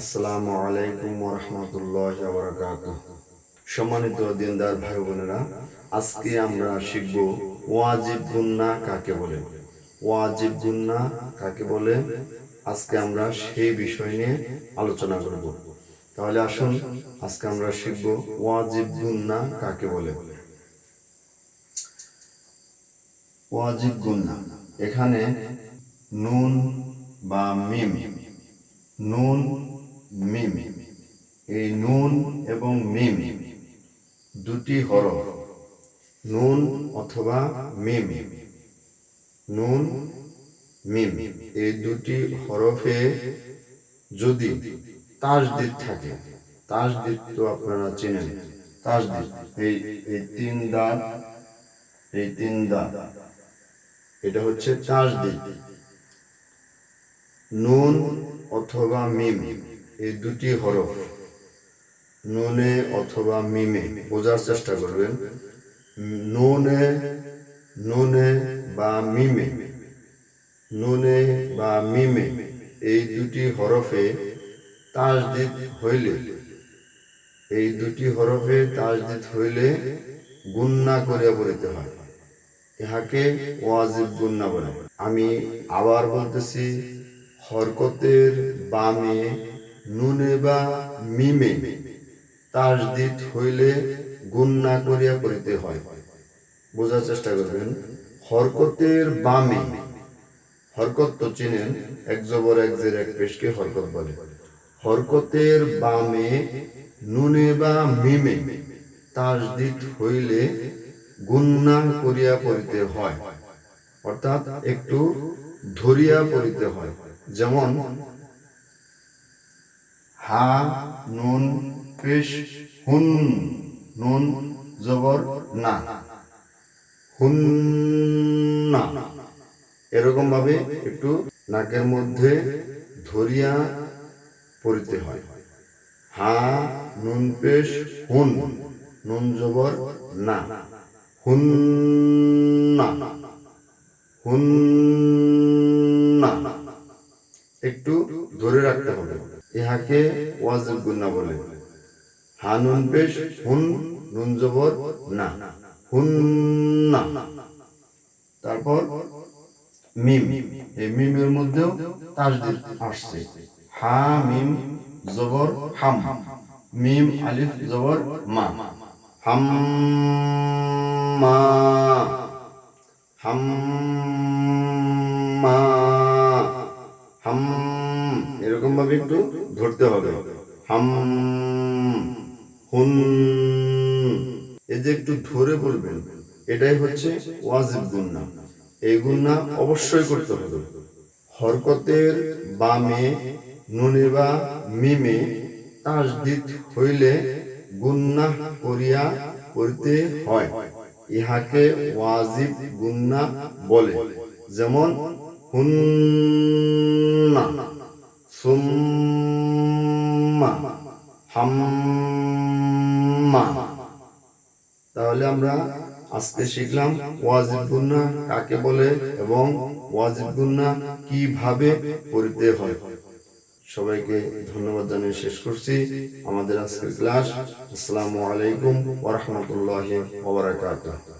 আসসালামু আলাইকুম ওরহমতুল্লাহ বরকাত সম্মানিত দিনদার ভাই বোনেরা আজকে আমরা শিখব ওয়াজিব গুন্না কাকে বলে। ওয়াজিব গুন্না কাকে বলে? আজকে আমরা সেই বিষয় নিয়ে আলোচনা করব। তাহলে আসুন, আজকে আমরা শিখব ওয়াজিব গুন্না কাকে বলে। ওয়াজিব গুন্না, এখানে নুন বা মিম, নুন মিম, এই নুন এবং মিম দুটি হরফ। নুন অথবা মিম। নুন, মিম, এই দুটি হরফে যদি তাসদিদ থাকে তাসদিদ তো আপনারা চেনেন তাসদিদ এই এই তিন দাঁত, এই তিন দাঁত, এটা হচ্ছে তাসদিদ নুন অথবা মিম। এই দুটি হরফ, নুনে অথবা মিমে, বোঝার চেষ্টা করবেন। নুনে নুনে বা মিমে, নুনে বা মিমে এই দুটি হরফে তাসদিদ হইলে, এই দুটি হরফে তাসদিদ হইলে গুন্না করিয়া বলিতে হয়। ইহাকে ওয়াজিব গুন্না বলে। আমি আবার বলতেছি, হরকতের বামে নুনে বা মিমে তাসদিদ হইলে গুন্না করিয়া করিতে হয়। বোঝার চেষ্টা করবেন, হরকতের বামে, হরকত তো চিনেন, এক জবর এক জের এক পেশকে হরকত বলে। হরকতের বামে, নুনে বা মিমে তাসদিদ হইলে গুন্না করিয়া পড়িতে হয়। অর্থাৎ একটু ধরিয়া পড়িতে হয়। যেমন হা, নুন পেশ হুন, নুন, জবর, না। হুন না এরকম ভাবে একটু নাকের মধ্যে ধরিয়া পড়িতে হয়। হা, নুন পেশ হুন, নুন, জবর, না। হুন না হুন একটু ধরে রাখতে হবে। ইহাকে ওয়াজিব গুন্না বলে। হানুন পেশ, হুন নুন জবর না। হুন না। তারপর মিম। এই মিমের মধ্যেও তাসদিদ আসছে। হা, মিম জবর, হাম। মিম, আলিফ জবর, মা। হাম মা হাম হাম এরকম ভাবে একটু ধরতে হবে। হাম, হুন, এই যে একটু ধরে বলবেন, এটাই হচ্ছে ওয়াজিব গুন্না। এই গুন্না অবশ্যই করতে হবে। হরকতের বামে, নুনে বা মিমে তাসদিদ হইলে গুন্না করিয়া করিতে হয়। ইহাকে ওয়াজিব গুন্না বলে। যেমন হুন্না তাহলে আমরা আজকে শিখলাম ওয়াজিব গুন্না কাকে বলে এবং ওয়াজিব গুন্না কীভাবে পড়িতে হয়। সবাইকে ধন্যবাদ জানিয়ে শেষ করছি আমাদের আজকের ক্লাস। আসসালামু আলাইকুম ওয়া রাহমাতুল্লাহি ওয়া বারাকাতুহু।